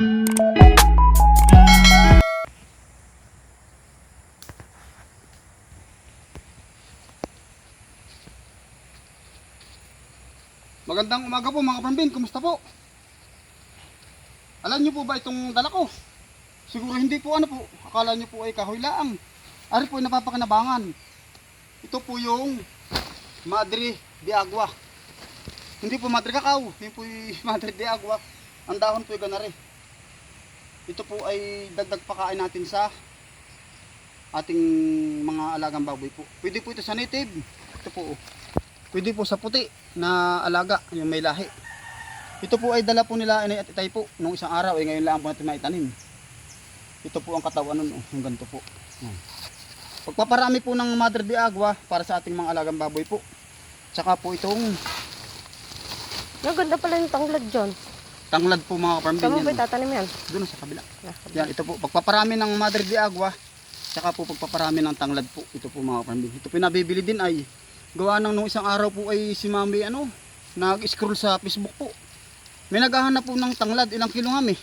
Magandang umaga po mga kapambin, kumusta po? Alam niyo po ba itong dala ko? Siguro hindi po ano po, akala niyo po ay kahoy laang. Ari po ay napapakanabangan. Ito po yung Madre de Agua. Hindi po Madre Cacao, yun po yung Madre de Agua. Ang dahon po ay ganari. Ito po ay dagdag pakain natin sa ating mga alagang baboy po. Pwede po ito sa native. Ito po. oh. Pwede po sa puti na alaga, yung may lahi. Ito po ay dala po nila inay at itay po nung isang araw ay ngayon lang po natin maitanim. Ito po ang katawan nun, oh, yung ganito po. Pagpaparami po ng Madre de Agua para sa ating mga alagang baboy po. Tsaka po itong Ang ganda pala yung tanglad dyan. Tanglad po mga Saan mo ba itatanim yan? Doon sa kabila. Yan, ito po. Pagpaparami ng Madre de Agua, tsaka po pagpaparami ng tanglad po. Ito po mga kapambin. Ito pinabibili din ay gawa ng nung isang araw po ay si Mami ano, nag-scroll sa Facebook po. May naghahanap po ng tanglad, ilang kilo nga may.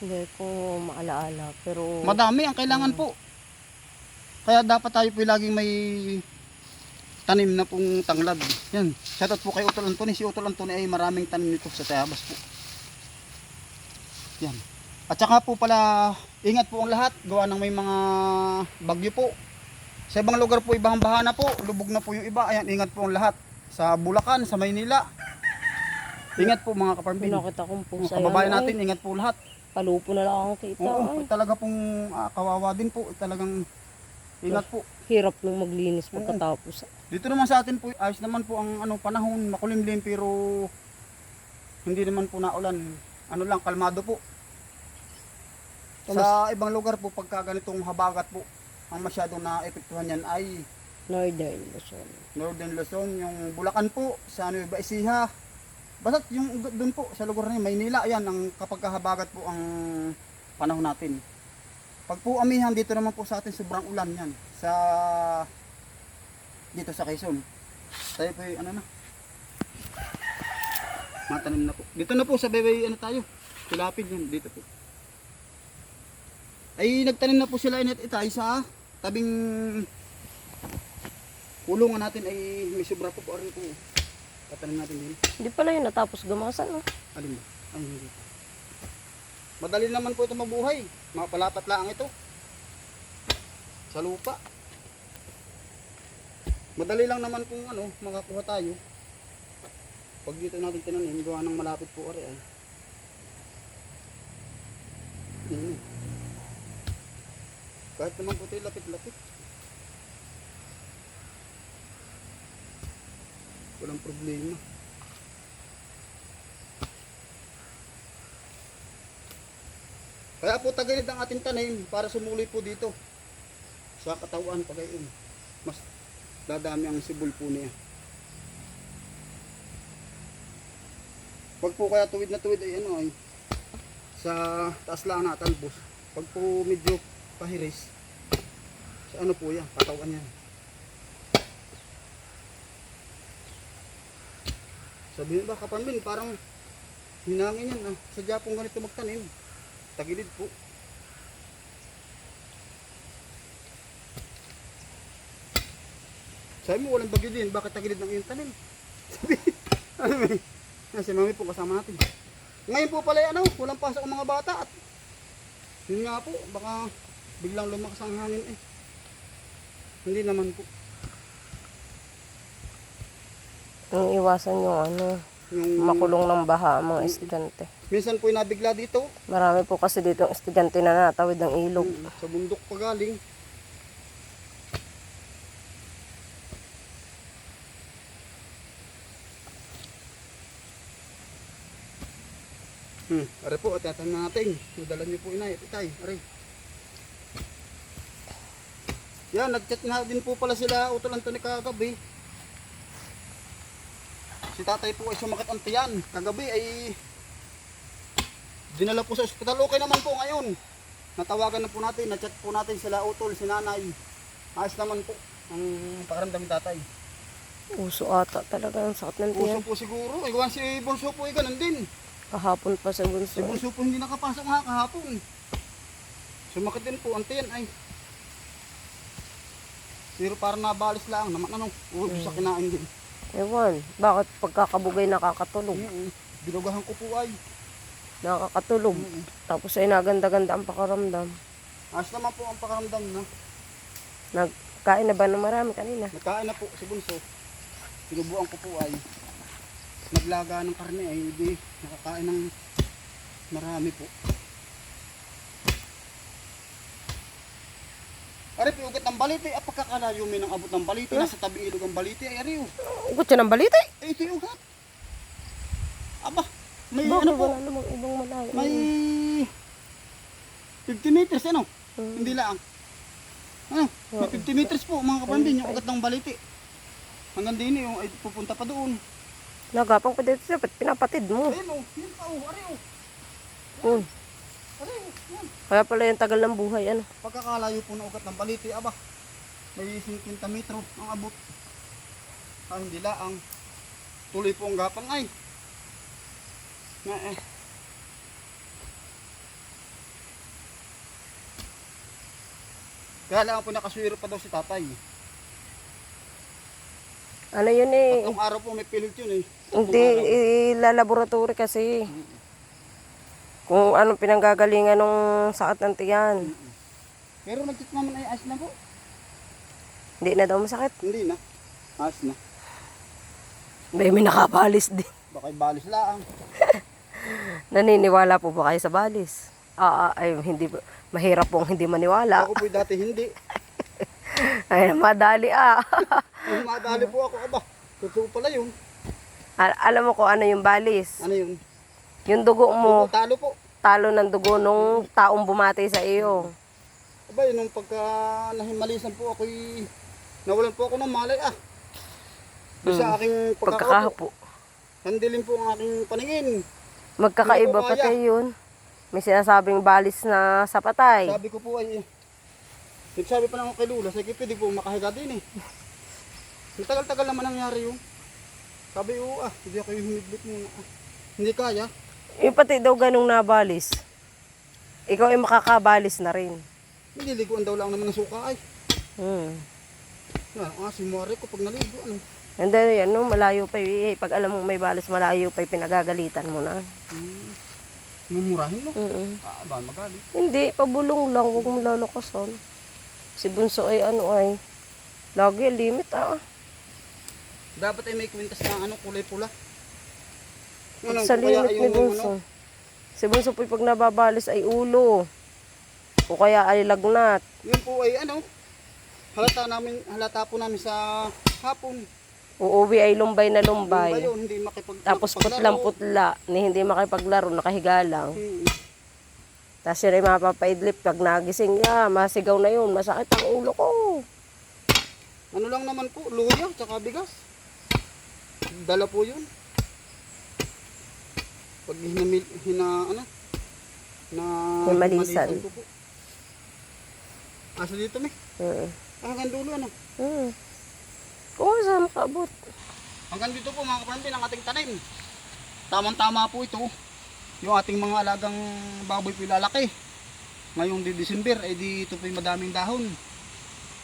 Hindi ko maalaala. Pero Madami ang kailangan po. Kaya dapat tayo po laging may tanim na pong tanglad. Yan. Shoutout po kay Utol Antony. Si Utol Antony ay maraming tanim nito sa Tayabas po. Yan. At saka po pala, ingat po ang lahat. Gawa ng may mga bagyo po. Sa ibang lugar po, ibang bahana po. Lubog na po yung iba. Ayan, ingat po ang lahat. Sa Bulacan, sa Maynila. Ingat po mga kaparmbin. pinakita kong Mga pusa kababayan yan. natin, ingat po lahat. Palupo na lang ang kita. Oo, Ay, talaga pong ah, kawawa din po. Talagang ingat po. hirap nung maglinis pagkatapos. Dito naman sa atin po, ayos naman po ang ano panahon, makulimlim pero hindi naman po naulan. Ano lang, kalmado po. Sa ibang lugar po, pagka ganitong habagat po, ang masyadong naepektuhan yan ay Northern Luzon. Northern Luzon, yung Bulacan po, sa Nueva Ecija. Basta yung doon po, sa lugar na Maynila, ayan, ang kapag kahabagat po ang panahon natin. Pag po amihan, dito naman po sa atin, sobrang ulan yan. Sa, dito sa Quezon. Tayo po, yung ano na. Matanim na po. Dito na po sa bebe, ano tayo. Tulapid yan, dito po. Ay, nagtanim na po sila init itay sa tabing kulungan natin ay may sobra po po rin po. Tatanim natin din. Hindi pala yun natapos gamasan. No? Alin ba? Ay, hindi. Madali naman po ito mabuhay. Mga palapat lang ito. Sa lupa. Madali lang naman kung ano, makakuha tayo. Pag dito natin tinanim, gawa ng malapit po ari ay. Yun. Kahit naman po ito lapit-lapit. Walang problema. Kaya po tagilid ang ating tanim para sumuloy po dito sa katawan pagayon. Mas dadami ang sibol po niya. Pag po kaya tuwid na tuwid ay ano ay sa taas lang na talbos. Pag po medyo pahiris sa ano po yan, katawan yan. Sabihin ba kapanmin parang hinangin yan ah. Sadya pong ganito magtanim. Tagilid po. Sabi mo walang bagyo din, bakit tagilid ng iyong tanim? Sabi, ano may, si mami po kasama natin. Ngayon po pala ano, walang pasok ang mga bata at yun nga po, baka biglang lumakas ang hangin eh. Hindi naman po. Ang iwasan yung ano, Yung, makulong ng baha ang mga estudyante. minsan po nabigla dito, Marami po kasi dito ang estudyante na natawid ng ilog. Mm, sa bundok pa galing. Hmm, are po, atatan natin. Nadala niyo po inay, itay, are. Yan, nagchat nga din po pala sila utol Antony kagabi. Si tatay po ay sumakit ang tiyan. Kagabi ay dinala po sa ospital. Okay naman po ngayon. Natawagan na po natin, na-chat po natin sila utol, si nanay. Ayos naman po ang pakaramdam ni tatay. Uso ata talaga ang sakit ng Puso tiyan. po siguro. Iwan si Bonso po ay ganun din. Kahapon pa sa Si bunso. Bunso po hindi nakapasok nga kahapon. Sumakit din po ang tiyan ay. Pero parang nabalis lang naman ano. Uy, sa kinain din. Ewan, bakit pagkakabugay nakakatulog? Mm Binugahan ko po ay. Nakakatulog. Mm. Tapos ay naganda-ganda ang pakaramdam. Ayos naman po ang pakaramdam na. Nagkain na ba ng marami kanina? Nagkain na po si Bunso. Sinubuan ko po ay. Naglaga ng karne ay hindi nakakain ng marami po. Ari, piugat ng baliti. At pagkakalayo may nang abot ng baliti. Nasa tabi ilog ang baliti. Ay, ari, oh. Ugot siya ng balita eh. Eh, ito yung ugat. Aba, may Bakit ano po, wala namang ibang malayo? may 50 meters, ano? Hmm. Hindi lang. Ano? May 50 meters po, mga kapambin, yung ugat ng baliti. Hanggang din yung ay pupunta pa doon. Nagapang pa dito siya, pinapatid mo? Ayun oh, yun pa oh, ari. Ari yan. Kaya pala yung tagal ng buhay, ano? Pagkakalayo po ng ugat ng baliti, aba, may 50 metro ang abot. Ah, hindi lang. Tuloy po ang gapang ay. Na eh. Kaya lang po nakaswero pa daw si tatay. Ano yun eh? Tatlong araw po may pilit yun eh. Hindi, ilalaboratory kasi. Kung anong pinanggagalingan ng sakit ng tiyan. Pero nag-check naman ay ayos na po. Hindi na daw masakit. Hindi na. Ayos na. May may nakabalis din. Baka balis lang. Naniniwala po ba kayo sa balis? Ah, ah, ay, hindi, mahirap pong hindi maniwala. Ako po dati hindi. Ay, madali ah. Nung madali po ako, aba, totoo pala yun. Al- alam mo kung ano yung balis? Ano yun? Yung dugo mo, Opo, talo po. talo ng dugo nung taong bumati sa iyo. Aba, yun, nung pagka nahimalisan po ako, nawalan po ako ng malay ah. Doon Sa aking pagkakaupo, Pagkakahapo. handilin po ang aking paningin. Magkakaiba Hindi ko pa kaya. tayo yun. May sinasabing balis na sa patay. Sabi ko po ay, nagsabi pa lang ako kay Lula, sige pwede po makahiga din eh. Matagal-tagal naman nangyari yung. Sabi ko, ah, hindi ako yung humiglit muna. Ah, hindi kaya. Yung pati daw ganong nabalis. Ikaw ay makakabalis na rin. Hindi liguan daw lang naman ng suka ay. Hmm. Ah, ah, si Mare ko pag naligo, ano. And then, yan, no, malayo pa. eh, Pag alam mong may balis, malayo pa, pinagagalitan mo na. Hmm. Mumurahin mo. Mm-mm. Ah, ba, magalit. Hindi, pabulong lang. Huwag mo lalakasan. Si Bunso ay ano ay, lagi limit ah. Dapat ay may kwintas na ano, kulay pula. Ano, sa limit ni yung Bunso. ano, Si Bunso po pag nababalis ay ulo. O kaya ay lagnat. Yun po ay ano, halata namin, halata po namin sa hapon. Uuwi ay lumbay na ba lumbay. yun, hindi makipag Tapos makipaglaro. putlang putla. Ni hindi makipaglaro, nakahiga lang. Hmm. Tapos yun ay mapapaidlip. Pag nagising niya, masigaw na yun. Masakit ang ulo ko. Ano lang naman po, luya, tsaka bigas. Dala po yun. Pag hinamil, hina, ano, na Himalisan. ko po. Asa dito may? Mm. Ah, hanggang dulo ano. Mm. Oo, saan makaabot? Hanggang dito po mga kapatid ang ating tanim. Tamang-tama po ito. Yung ating mga alagang baboy po lalaki. Ngayong di December, ay di ito po yung madaming dahon.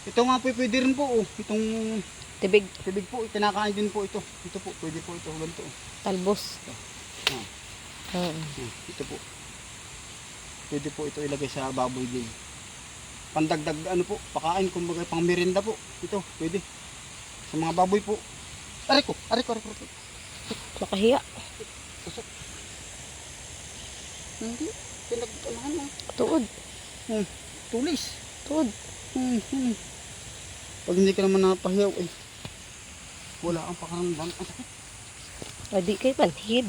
Ito nga po pwede rin po. Oh. Itong Tibig, tibig po, itinakain din po ito. Ito po, pwede po ito. Ganito. talbos. Ah. Mm. Ah, ito po. Pwede po ito ilagay sa baboy din. Pandagdag ano po, pakain kumbaga pang merienda po. Ito, pwede. Sa mga baboy po. Aray ko, aray ko, aray ko. aray ko. Nakahiya. Susok. Hindi. Pinag, ano na. Tuod. Hmm. Tulis. Tuod. Hmm, hmm. Pag hindi ka naman napahiyaw, eh. Wala kang pakaramdam. Ang sakit. Ay, di kayo panhid.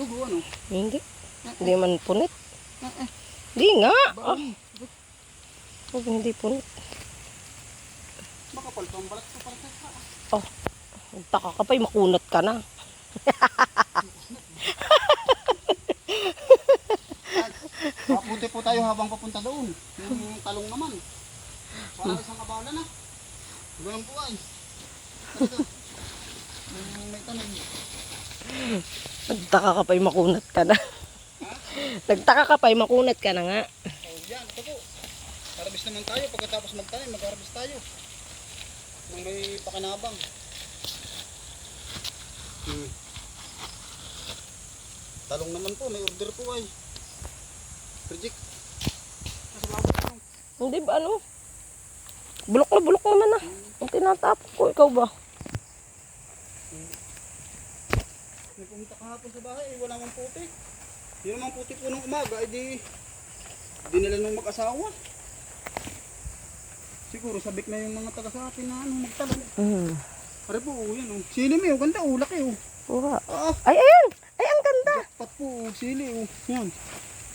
Dugo, ano? Hindi. Hindi man punit. Ah, ah. Di nga. Ah, Bawal. huwag hindi punit. Makapal pa ang balat sa ka. Oh, taka ka pa, eh, makunat ka na. Papunti po tayo habang papunta doon. Yung talong naman. Para isang abala na. Ganun po ay. May tanim. Nagtaka ka pa'y makunat ka na. Nagtaka ka pa'y makunat ka na nga. Oh, yan, ito po. Harvest naman tayo. Pagkatapos magtanim, mag-harvest tayo. Nang may pakinabang. Hmm. Talong naman po, may order po ay. Project. Hindi ba ano? Bulok na bulok naman ah. Ang tinatapon ko, ikaw ba? May pumunta kahapon sa bahay, eh, wala mang puti. Yun naman puti po nung umaga, eh di, dinala nung mag-asawa. Siguro sabik na yung mga taga sa atin na ano, magtalong. Hmm. Pare po, oh, yan oh. Sili mo, ganda oh, laki oh. Uha. Ah, Ay, ayan! Ay, ang ganda! jackpot po, oh, sili oh. Yan.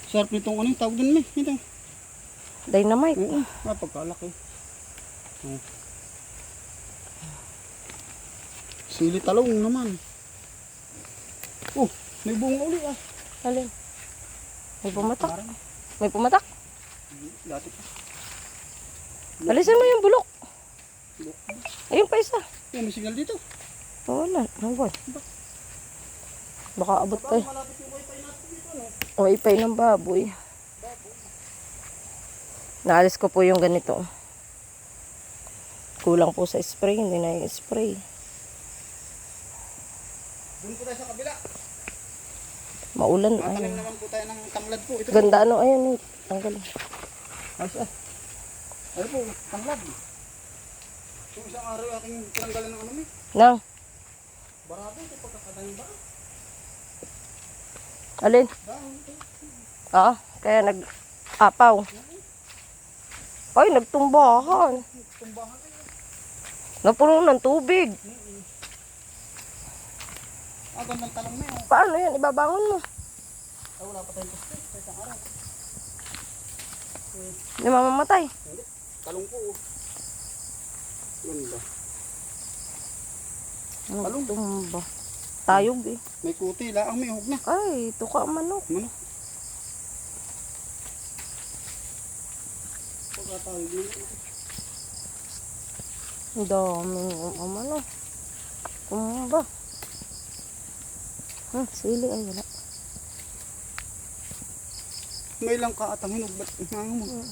Sarap nitong ano, yung tawag dun may. Ito. Dynamite. Oo, ah, pagkalaki. Oh. Sili talong naman. Oh, may bunga uli ah. Alin? May pumatak. May pumatak. dati pa. Alisin mo yung bulok. Bulok. Ayun pa isa. Yan, may signal dito. Oh, wala. Ano ba? Baka abot pa eh. O ipay ng baboy. Naalis ko po yung ganito. Kulang po sa spray, hindi na yung spray. Doon po tayo sa kabila. Maulan. Matanim Ayun. naman po tayo ng tanglad po. Ito po. Ganda ano, ayun. eh. Tanggal. Ayos ah. Ano po, tanglad. Yung isang araw aking tinanggalan ng ano may. Nang, Barado ito pagkakadaling ba? alin? Dahon. Ah, kaya nag-apaw. Ay, nagtumbahan. Tumbahan kayo. Napuno ng tubig. Ah, gandang talong na yun. Paano yan? Ibabangon mo. Ay, wala pa tayong poste. Sa isang araw. Hindi mamamatay. Hindi. Talong po. oh. Ganda. Nagtumba. Tayog eh. May kuti, laang may hug na. Ay, tuka manok. Ano? Pagkatayo din. Ang daming um, ano. Tumba. Hmm, sili ay wala. May lang ka at ang hinog. Ba't nangang mo?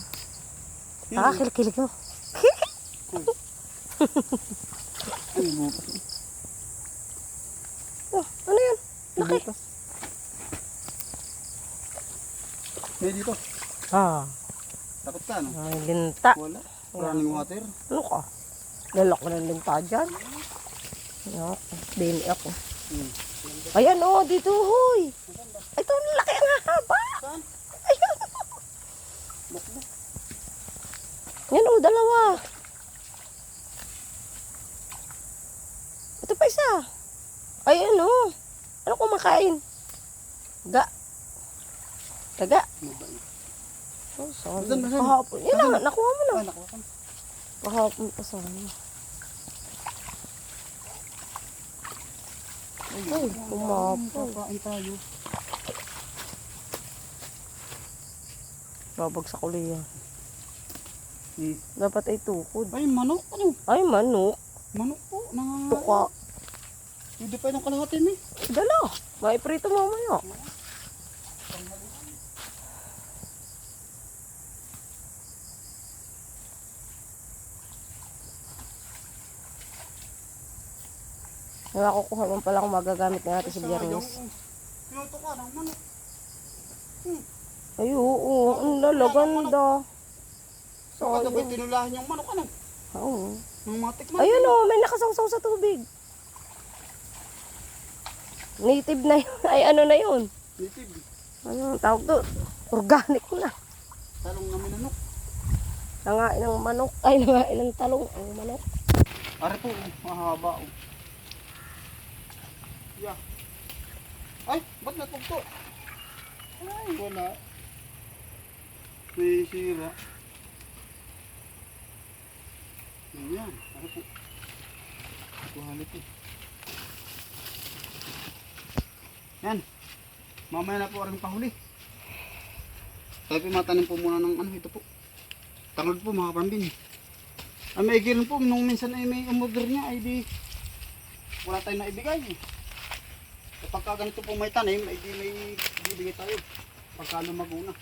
Yan. Ah, kilig mo. Ano bukas? Oh, ano yun? Laki. May dito. Ah, Takot ka, no? may linta. Wala. Running water. Ano ka? Lalak na ng linta dyan. Yan, bini ako. Hmm. Ayan oh, dito hoy. Ito, ang laki ang haba. Bakbo. Yan oh, dalawa. Ito pa isa. Ay, ano? Ano kumakain? Ga. Ba yun? Oh, sorry. Kahapon. Yan na, nakuha mo na. Ah, nakuha ka. Kahapon pa sana. Ay, kumapo. Kakain tayo. Babagsak ulit yan. Hmm. Dapat ay tukod. Ay, manok. Ano? Ay, manok. Manok po. Nang... Tuka. Pwede pa yung kalahati eh. Dala. Maiprito mamaya. Nakakukuha mo pala kung magagamit na natin sa biyernes. Pinuto ka ng manok. Ay, oo. Ang lalaganda. Saka Sayang. sabay tinulahan yung manok. Ano? Oo. Ng mga tikman. Ayun o, may nakasawsaw sa tubig. Native na yun. Ay, ano na yun? Native. Ano tawag doon? Organic na. Talong na minanok. Nangain ng manok. Ay, nangain ng talong. Ang manok. Ari po, mahaba. Oh. Yeah. Ay, ba't natugto? Ay, wala. May sira. Ayan, ano po? Kuhalit eh. Yan. Mamaya na po rin pahuli. Tayo po matanim po muna ng ano ito po. Tanglad po mga pambin. Ay may girin po, nung minsan ay may umorder niya ay di wala tayong naibigay. eh. Kapag ka ganito po may tanim, ay di may bibigay tayo. Pagka lumago na.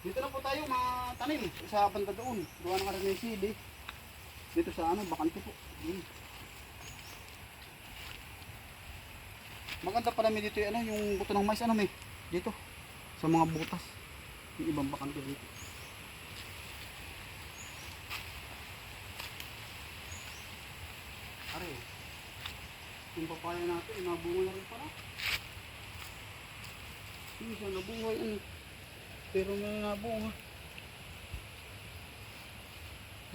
Dito na po tayo matanim sa banda doon. Gawa ng karami ng sili. Dito sa ano, bakante po. Hmm. Maganda pala may dito yung ano, yung buto ng mais ano may. Dito. Sa mga butas. Yung ibang bakante dito. Are, yung papaya natin, nabunga na rin pala. Hindi siya nabuhay ano. Pero may nabunga.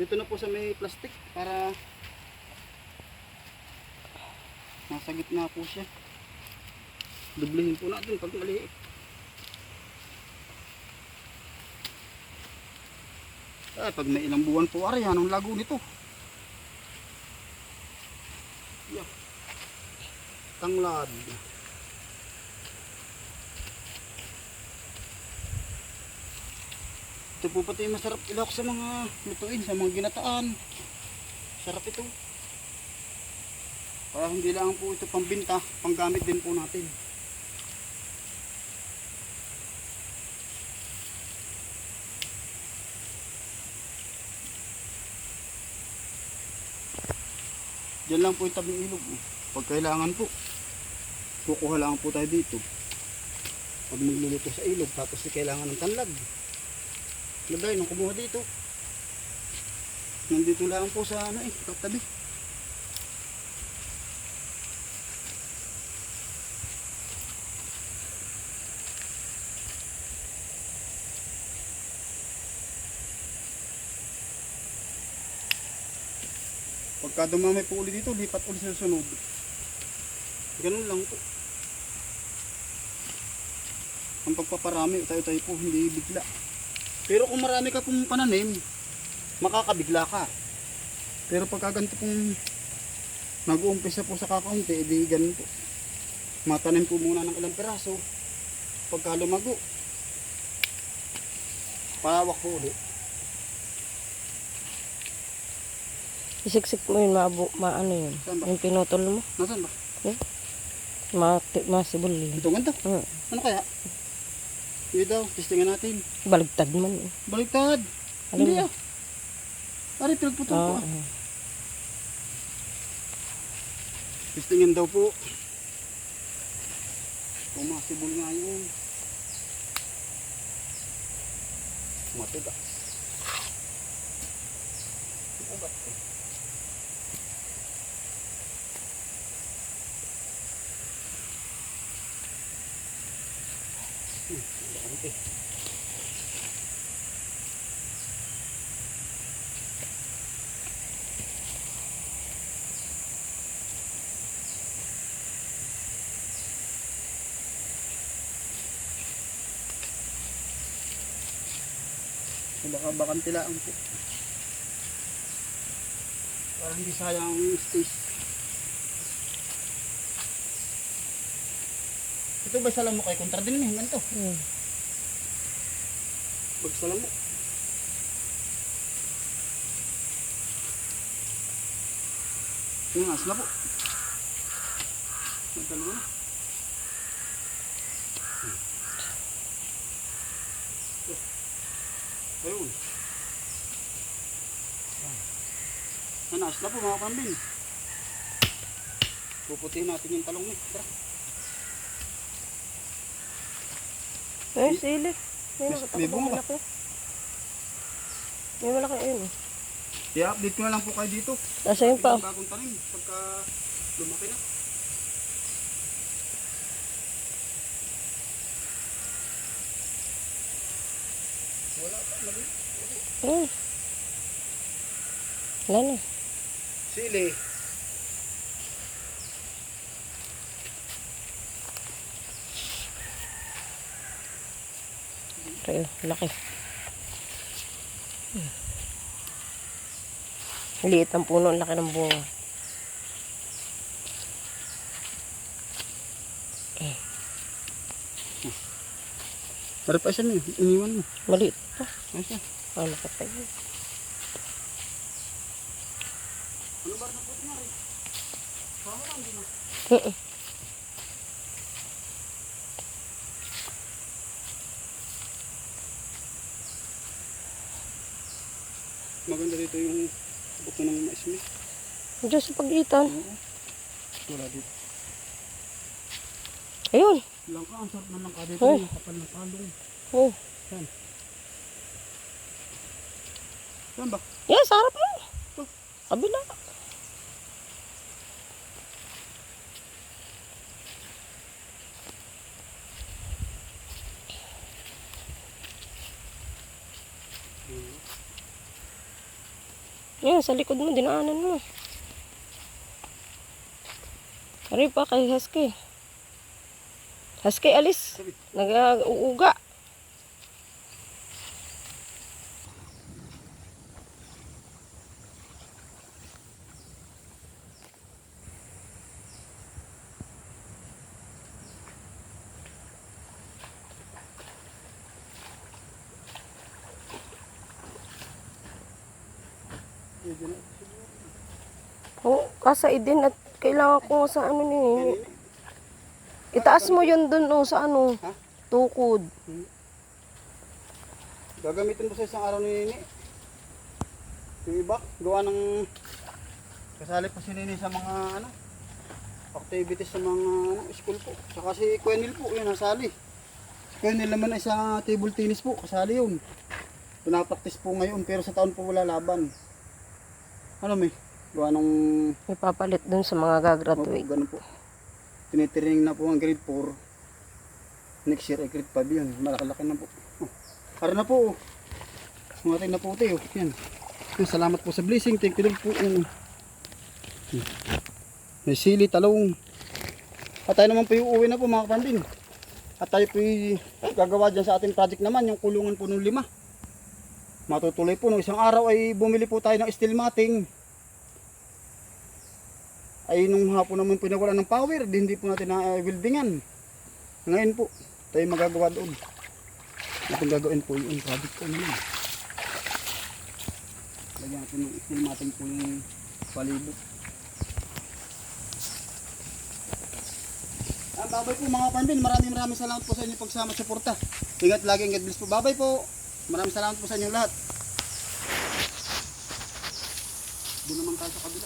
Dito na po sa may plastic para nasa gitna po siya. Dublehin po natin pag maliit. Ah, pag may ilang buwan po, ari, anong lago nito? Tanglad. Ito po pati masarap ilok sa mga lutuin, sa mga ginataan. Sarap ito. Para hindi lang po ito pambinta, panggamit din po natin. Diyan lang po yung tabing ilog. oh. Pag kailangan po, kukuha lang po tayo dito. Pag magluluto sa ilog, tapos kailangan ng tanlag. Lagay nung kumuha dito. Nandito lang po sa ano eh, katabi. Pagka dumami po ulit dito, lipat ulit sa sunod. Ganun lang po. Ang pagpaparami, tayo-tayo po, hindi bigla. Pero kung marami ka pong pananim, makakabigla ka. Pero pagka ganito pong nag-uumpisa po sa kakaunti, edi ganun po. Matanim po muna ng ilang peraso. Pagka lumago, pawak po ulit. Isiksik mo yun, maabo, maano yun. Yung pinutol mo, Nasaan ba? ma masibol yun. Ito ganda. Hmm. Ano kaya? Hindi daw, testingan natin. Baligtad man. Baliktad. Ano Hindi ah. Ari, pinagputol ko Oo. ah. Testingan daw po. Pumasibol nga yun. Matigas. Ugat eh. Hmm, bakante. Baka bakante lang po. Para hindi sayang ang space. Ito ba salam mo kay kontra din eh, ganito. Hmm. Pag salam mo. Nangas na po. Nagdalawa na. Ayun. Nanas na po mga kambing. Puputihin natin yung talong ni. Tara. Eh, sili. May nakita ko bunga. malaki. May malaki yun. eh. I-update ko na lang po kayo dito. Nasa yun pa. Yung bagong tanim pagka lumaki na. Wala pa, mali. Hmm. Wala na. Sili. Ayun, laki. Liit ang puno, ang laki ng bunga. Para pa siya na yun. Iniwan mo. Maliit pa. Ano siya? Ka pa yun? Ano ba na po nga rin? Parang hindi na. Mm-mm. Maganda dito yung buko ng mais mo. Diyan sa pagitan. Oo. Wala dito. Ayun. Langka, ang sarap ng langka dito. Oh. Yung kapal ng palong. Oh. Yan. Yan ba? Yes, harap mo. Kabila. Yan, sa likod mo, dinaanan mo. Ari pa kay Husky. Husky, alis. Nag-uuga. Medyo na. Oo, kasa idin at kailangan ko sa ano ni. Itaas mo yun dun oh, sa ano, Ha? tukod. Gagamitin mo sa isang araw ni Nini. Yung iba, gawa ng kasali po si Nini sa mga ano activities sa mga ano, school po. Saka si Quenil po, yun nasali. Si Quenil naman ay sa table tennis po, kasali yun. Pinapraktis po ngayon pero sa taon po wala laban. Ano may? Gawa ng May papalit dun sa mga Opo, gagraduate. ganun po. Tinitraining na po ang grade 4. Next year ay grade 5 yun. Malaki-laki na po. Oh, Para na po. oh. Mga na po tayo. Yan. Yan, Salamat po sa blessing. Thank you po. Yan. Hmm. May sili, talong. At tayo naman po yung uwi na po mga kapandin. At tayo po yung gagawa dyan sa ating project naman. Yung kulungan po ng lima. Matutuloy po. Nung isang araw ay bumili po tayo ng steel matting ay nung hapon naman po nawala ng power, di hindi po natin na-weldingan. Ngayon po, tayo magagawa doon. Natin gagawin po yung project po naman. Lagyan natin ng steel matting po yung palibot. Ah, babay po mga panbin, maraming maraming salamat po sa inyo pagsama at suporta. Ingat lagi, God bless po. Babay po. Maraming salamat po sa inyong lahat. Doon naman tayo sa kabila.